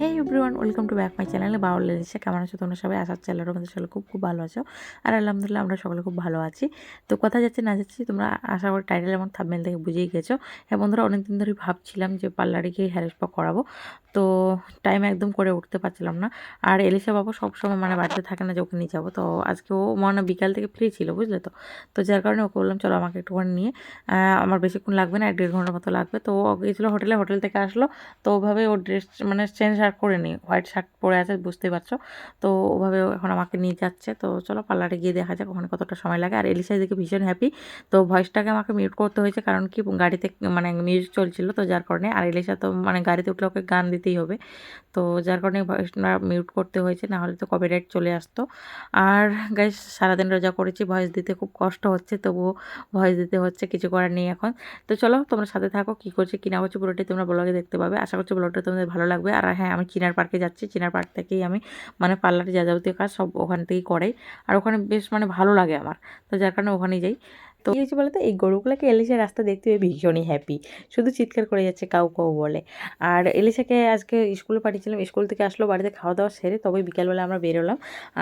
Hey everyone welcome to back my চ্যানেলে বাউল লেডিসে কেমন আছো তোমরা সবাই? আসার চ্যানেলের মধ্যে সকলে খুব খুব ভালো আছো। আর আলহামদুলিল্লাহ আমরা সকলে খুব ভালো আছি। তো কথা যাচ্ছে না যাচ্ছি, তোমরা আশা করি টাইটেল এবং থাবমেল থেকে বুঝেই গেছো। হ্যাঁ বন্ধুরা, অনেকদিন ধরেই ভাবছিলাম যে পার্লারে গিয়ে হেয়ার স্পা করাবো। তো টাইম একদম করে উঠতে পারছিলাম না। আর এলিসা বাবু সবসময় মানে বাড়িতে থাকে না যে ওকে নিয়ে যাব। তো আজকে ও মানে বিকাল থেকে ফ্রি ছিল, বুঝলে তো? তো যার কারণে ওকে বললাম, চলো আমাকে একটুখানি নিয়ে। আমার বেশিক্ষণ লাগবে না, এক দেড় ঘণ্টার মতো লাগবে। তো ও গিয়েছিল হোটেলে হোটেল থেকে আসলো। তো ওভাবে ও ড্রেস মানে চেঞ্জ আর করে নি হোয়াইট শার্ট পরে আছে, বুঝতেই পারছ? তো ওভাবে এখন আমাকে নিয়ে যাচ্ছে। তো চলো পার্লারে গিয়ে দেখা যাক ওখানে কতটা সময় লাগে। আর এলিসা এদিকে ভীষণ হ্যাপি তো ভয়েসটাকে আমাকে মিউট করতে হয়েছে কারণ কি, গাড়িতে মানে মিউজিক চলছিল তো যার কারণে। আর এলিসা তো মানে গাড়িতে উঠলে ওকে গান দিতেই হবে। তো যার কারণে ভয়েসটা মিউট করতে হয়েছে, না হলে তো কপিরাইট চলে আসতো। আর গাইস সারাদিন রোজা করেছি ভয়েস দিতে খুব কষ্ট হচ্ছে। তবুও ভয়েস দিতে হচ্ছে, কিছু করার নেই এখন। তো চলো তোমরা সাথে থাকো, কী করছে কিনা করছে, পুরোটাই তোমরা ব্লগে দেখতে পাবে। আশা করছি ব্লগটা তোমাদের ভালো লাগবে। আর হ্যাঁ আমি চিনার পার্কে যাচ্ছি। চিনার পার্ক থেকেই আমি মানে পার্লারে যা যাবতীয় কাজ সব ওখান থেকেই করাই। আর ওখানে বেশ মানে ভালো লাগে আমার। তো যার কারণে ওখানেই যাই। তো কি হয়েছে বলতো, এই গরুগুলোকে এলিশা রাস্তা দেখতে পেয়ে ভীষণই হ্যাপি শুধু চিৎকার করে যাচ্ছে, কাউ কাউ বলে। আর এলিশাকে আজকে স্কুলে পাঠিয়েছিলাম, স্কুল থেকে আসলো, বাড়িতে খাওয়া দাওয়া সেরে তবে বিকালবেলা আমরা বেরোলাম।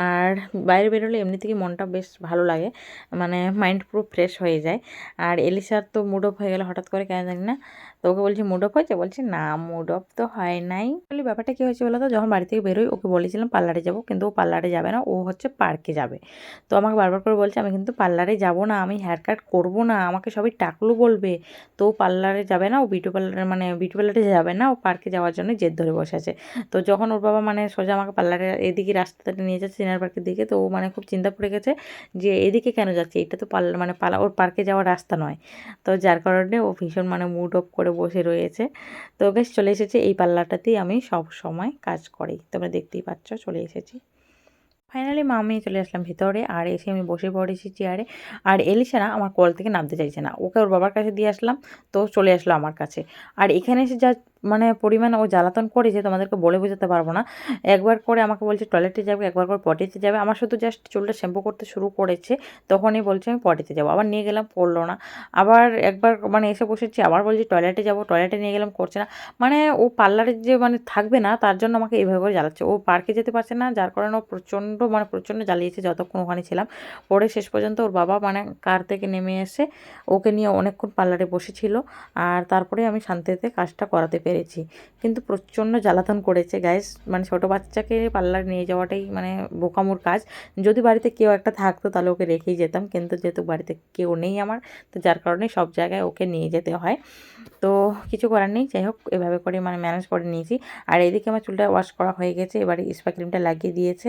আর বাইরে বেরোলে এমনি থেকে মনটা বেশ ভালো লাগে মানে মাইন্ড পুরো ফ্রেশ হয়ে যায়। আর এলিশার তো মুড অফ হয়ে গেল হঠাৎ করে, কেন জানি না। তো ওকে বলছি মুড অফ হয়েছে? বলছে, না মুড অফ তো হয় নাই। বলি, ব্যাপারটা কী হয়েছে বলো তো যখন বাড়ি থেকে বেরোই, ওকে বলেছিলাম পার্লারে যাব, কিন্তু ও পার্লারে যাবে না, ও হচ্ছে পার্কে যাবে। তো আমাকে বারবার করে বলছে, আমি কিন্তু পার্লারে যাব না, আমি হেয়ার কাট করব না, আমাকে সবাই টাকলু বলবে। তো পার্লারে যাবে না, ও বিউটি পার্লারে মানে বিউটি পার্লারে যাবে না, ও পার্কে যাওয়ার জন্য জেদ ধরে বসে আছে। তো যখন ওর বাবা মানে সোজা আমাকে পার্লারে এদিকে রাস্তাটা নিয়ে যাচ্ছে সিনার পার্কের দিকে, তো ও মানে খুব চিন্তা পড়ে গেছে যে এদিকে কেন যাচ্ছে? এটা তো পার্লার মানে পালা, ওর পার্কে যাওয়ার রাস্তা নয়। তো যার কারণে ও ভীষণ মানে মুড অফ করে বসে রয়েছে। তো বেশ চলে এসেছে এই পার্লারটাতেই আমি সব সময় কাজ করি। তোমরা দেখতেই পাচ্ছ, চলে এসেছি। ফাইনালি মা আমি চলে আসলাম ভিতরে, আর এসে আমি বসে পড়েছি চেয়ারে আর এলিসা না আমার কল থেকে নামতে চাইছে না। ওকে ওর বাবার কাছে দিয়ে আসলাম, তো চলে আসলো আমার কাছে। আর এখানে এসে যা মানে পরিমাণ ও জ্বালাতন করেছে তোমাদেরকে বলে বোঝাতে পারব না। একবার করে আমাকে বলছে টয়লেটে যাবে, একবার করে পটিতে যাবে। আমার শুধু জাস্ট চুলটা শ্যাম্পু করতে শুরু করেছে, তখনই বলছে, আমি পটিতে যাব। আবার নিয়ে গেলাম, পড়ল না। আবার একবার মানে এসে বসেছি, আবার বলছি টয়লেটে যাব টয়লেটে নিয়ে গেলাম, করছে না। মানে ও পার্লারে যে মানে থাকবে না, তার জন্য আমাকে এইভাবে করে জ্বালাচ্ছে। ও পার্কে যেতে পারছে না, যার কারণে ও প্রচণ্ড মানে প্রচণ্ড জ্বালিয়েছে যতক্ষণ ওখানে ছিলাম। পরে শেষ পর্যন্ত ওর বাবা মানে কার থেকে নেমে এসে ওকে নিয়ে অনেকক্ষণ পার্লারে বসেছিল। আর তারপরে আমি শান্তিতে কাজটা করাতে কিন্তু প্রচণ্ড জ্বালাতন করেছে গ্যাস মানে ছোটো বাচ্চাকে পার্লার নিয়ে যাওয়াটাই মানে বোকামোর কাজ। যদি বাড়িতে কেউ একটা থাকতো তাহলে ওকে রেখেই যেতাম। কিন্তু যেহেতু বাড়িতে কেউ নেই আমার, তো যার কারণে সব জায়গায় ওকে নিয়ে যেতে হয়। তো কিছু করার নেই, যাই হোক, এভাবে করে মানে ম্যানেজ করে নিয়েছি। আর এদিকে আমার চুলটা ওয়াশ করা হয়ে গেছে, এবারে স্পা ক্রিমটা লাগিয়ে দিয়েছে।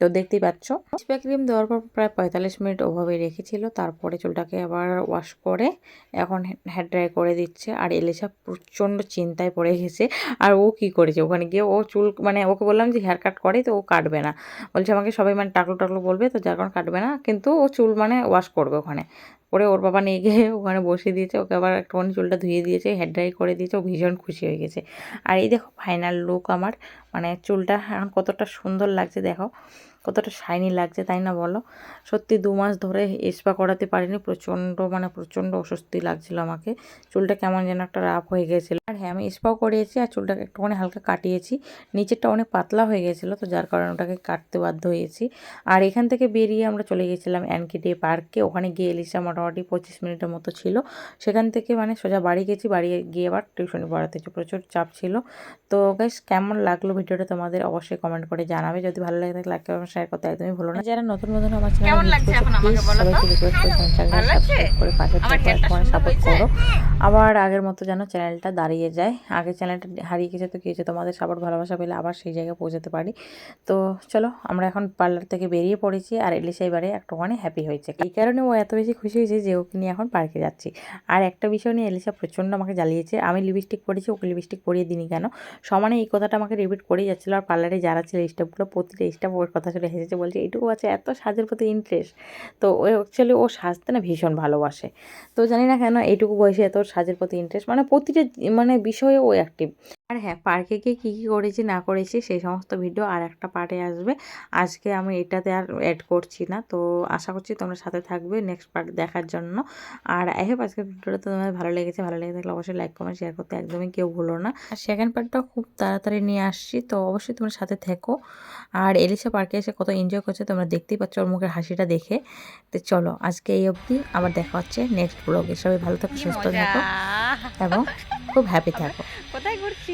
তো দেখতেই পাচ্ছ। স্পা ক্রিম দেওয়ার পর প্রায় পঁয়তাল্লিশ মিনিট ওভাবে রেখেছিল। তারপরে চুলটাকে আবার ওয়াশ করে এখন হেয়ার ড্রাই করে দিচ্ছে। আর এলিসা প্রচণ্ড চিন্তায় পড়ে গেছে। আর ও কি করেছে? ওখানে গিয়ে ও চুল মানে ওকে বললাম যে হেয়ার কাট করে তো ও কাটবে না। বলছে আমাকে সবাই মানে টাকলো টাকলো বলবে তো যার কারণে কাটবে না। কিন্তু ও চুল মানে ওয়াশ করবে ওখানে। করে ওর বাবা নিয়ে গিয়ে ওখানে বসিয়ে দিয়েছে। ওকে আবার একটুখানি চুলটা ধুয়ে দিয়েছে হেয়ার ড্রাই করে দিয়েছে। ও ভীষণ খুশি হয়ে গেছে। আর এই দেখো ফাইনাল লুক আমার। মানে চুলটা এখন কতটা সুন্দর লাগছে, দেখো। কতটা শাইনি লাগছে তাই না বলো? সত্যি দু মাস ধরে স্পা করাতে পারিনি, প্রচণ্ড মানে প্রচণ্ড অস্বস্তি লাগছিল আমাকে। চুলটা কেমন যেন একটা রাফ হয়ে গেছিল। আর হ্যাঁ আমি স্পাও করিয়েছি আর চুলটাকে একটুখানি হালকা কাটিয়েছি। নিচেরটা অনেক পাতলা হয়ে গেছিল তো যার কারণে ওটাকে কাটতে বাধ্য হয়েছি। আর এখান থেকে বেরিয়ে আমরা চলে গেছিলাম অ্যানকিডে পার্কে। ওখানে গিয়ে এলিসা মোটামুটি পঁচিশ মিনিটের মতো ছিল। সেখান থেকে মানে সোজা বাড়ি গেছি, বাড়ি গিয়ে আবার টিউশনি পড়াতে প্রচুর চাপ ছিল। তো গাইস কেমন লাগল ভিডিওটা তোমাদের অবশ্যই কমেন্ট করে জানাবে। যদি ভালো লাগে থাকলে লাইক শেয়ার করতে একদমই ভুলো না। যারা নতুন নতুন আমার চ্যানেল কেমন লাগছে এখন আমাকে বলো তো? ভালো লাগছে? করে পাশে থেকে সাপোর্ট করো। আবার আগের মতো যেন চ্যানেলটা দাঁড়িয়ে যায়। আগে চ্যানেলটা হারিয়ে গেছে তো কি হয়েছে তোমাদের সাপোর্ট ভালোবাসা পেলে আবার সেই জায়গায় পৌঁছাতে পারি। তো চলো আমরা এখন পার্লার থেকে বেরিয়ে পড়েছি আর এলিসা এবারে একটুখানি হ্যাপি হয়েছে। এই কারণে ও এত বেশি খুশি হয়েছে যে ওকে নিয়ে এখন পার্কে যাচ্ছি। আর একটা বিষয় নিয়ে এলিসা প্রচণ্ড আমাকে জ্বালিয়েছে। আমি লিপস্টিক পরেছি ওকে লিপস্টিক পরিয়ে দিনি কেন? সমানে এই কথাটা আমাকে রিপিট করেই যাচ্ছিল। আর পার্লারে যারা ছিল স্টাফগুলো প্রতিটা স্টাফ ওর কথা শুনে হেসেছে বলছে, এইটুকু আছে এত সাজের প্রতি ইন্টারেস্ট তো ও অ্যাকচুয়ালি ও সাজতে না ভীষণ ভালোবাসে। তো জানি না কেন এইটুকু বয়সে এত সাজের প্রতি ইন্টারেস্ট মানে প্রতিটা মানে বিষয়ে ও অ্যাক্টিভ আর হ্যাঁ পার্কে গিয়ে কী কী করেছি না করেছি সেই সমস্ত ভিডিও আর একটা পার্টে আসবে। আজকে আমি এটাতে আর অ্যাড করছি না। তো আশা করছি তোমরা সাথে থাকবে নেক্সট পার্ট দেখার জন্য। আর আই হোপ আজকের ভিডিওটা তোমাদের ভালো লেগেছে। ভালো লেগে থাকলে অবশ্যই লাইক কমেন্ট শেয়ার করতে একদমই কেউ ভুলো না। আর সেকেন্ড পার্টটাও খুব তাড়াতাড়ি নিয়ে আসছি। তো অবশ্যই তোমরা সাথে থেকো। আর এলিশা পার্কে এসে কত এনজয় করছে তোমরা দেখতেই পাচ্ছ ওর মুখের হাসিটা দেখে। তো চলো আজকে এই অবধি। আবার দেখা হচ্ছে নেক্সট ব্লগে সবাই ভালো থাকো সুস্থ থাকো। এবং খুব হ্যাপি থাকো। কোথায় ঘুরছি